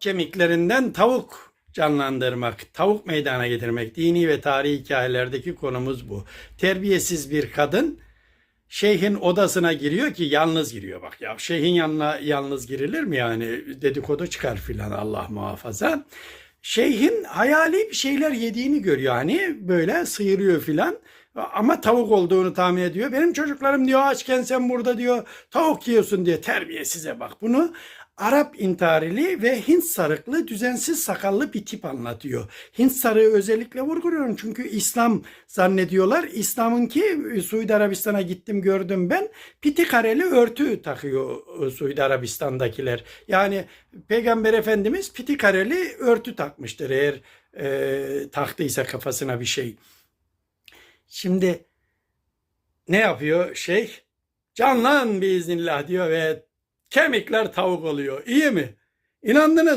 kemiklerinden tavuk canlandırmak, tavuk meydana getirmek. Dini ve tarihi hikayelerdeki konumuz bu. Terbiyesiz bir kadın şeyhin odasına giriyor ki yalnız giriyor bak ya. Şeyhin yanına yalnız girilir mi yani dedikodu çıkar filan Allah muhafaza. Şeyhin hayali bir şeyler yediğini görüyor hani böyle sıyırıyor filan. Ama tavuk olduğunu tahmin ediyor. Benim çocuklarım diyor açken sen burada diyor tavuk yiyorsun diye terbiyesize bak. Bunu Arap intarili ve Hint sarıklı düzensiz sakallı bir tip anlatıyor. Hint sarığı özellikle vurguluyorum çünkü İslam zannediyorlar. İslam'ınki Suudi Arabistan'a gittim gördüm ben. Piti kareli örtü takıyor e, Suudi Arabistan'dakiler. Yani Peygamber Efendimiz piti kareli örtü takmıştır eğer e, taktıysa kafasına bir şey. Şimdi ne yapıyor şey? Canlan biiznillah diyor ve kemikler tavuk oluyor. İyi mi? İnandınız